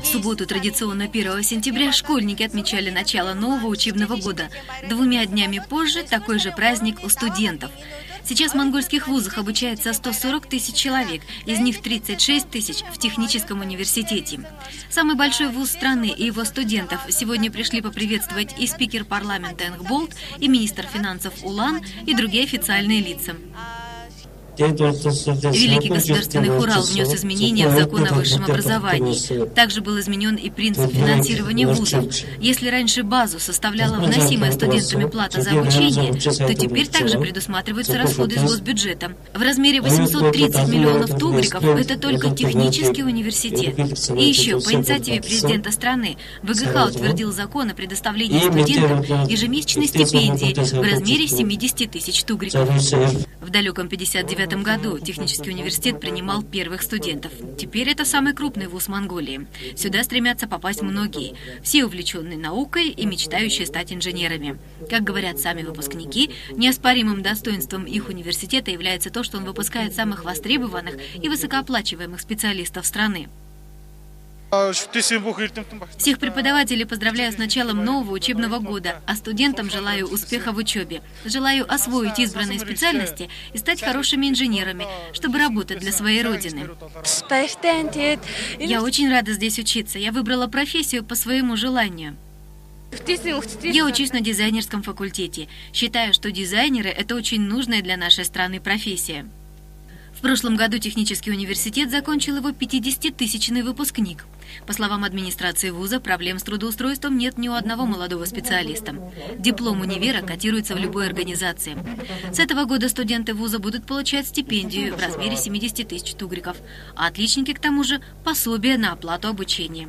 В субботу традиционно 1 сентября школьники отмечали начало нового учебного года. Двумя днями позже такой же праздник у студентов. Сейчас в монгольских вузах обучается 140 тысяч человек, из них 36 тысяч в техническом университете. Самый большой вуз страны и его студентов сегодня пришли поприветствовать и спикер парламента Энгболт, и министр финансов Улан, и другие официальные лица. Великий государственный хурал внес изменения в закон о высшем образовании. Также был изменен и принцип финансирования вузов. Если раньше базу составляла вносимая студентами плата за обучение, то теперь также предусматриваются расходы из госбюджета. В размере 830 миллионов тугриков это только технический университет. И еще, по инициативе президента страны, ВГХ утвердил закон о предоставлении студентам ежемесячной стипендии в размере 70 тысяч тугриков. В далеком 59 году технический университет принимал первых студентов. Теперь это самый крупный вуз Монголии. Сюда стремятся попасть многие, все увлеченные наукой и мечтающие стать инженерами. Как говорят сами выпускники, неоспоримым достоинством их университета является то, что он выпускает самых востребованных и высокооплачиваемых специалистов страны. Всех преподавателей поздравляю с началом нового учебного года, а студентам желаю успеха в учебе. Желаю освоить избранные специальности и стать хорошими инженерами, чтобы работать для своей родины. Я очень рада здесь учиться. Я выбрала профессию по своему желанию. Я учусь на дизайнерском факультете. Считаю, что дизайнеры – это очень нужная для нашей страны профессия. В прошлом году технический университет закончил его 50-тысячный выпускник. По словам администрации вуза, проблем с трудоустройством нет ни у одного молодого специалиста. Диплом универа котируется в любой организации. С этого года студенты вуза будут получать стипендию в размере 70 тысяч тугриков, а отличники, к тому же, пособие на оплату обучения.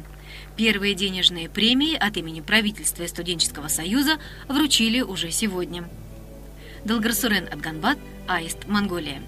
Первые денежные премии от имени правительства и студенческого союза вручили уже сегодня. Долгарсурен Адганбат, Аист, Монголия.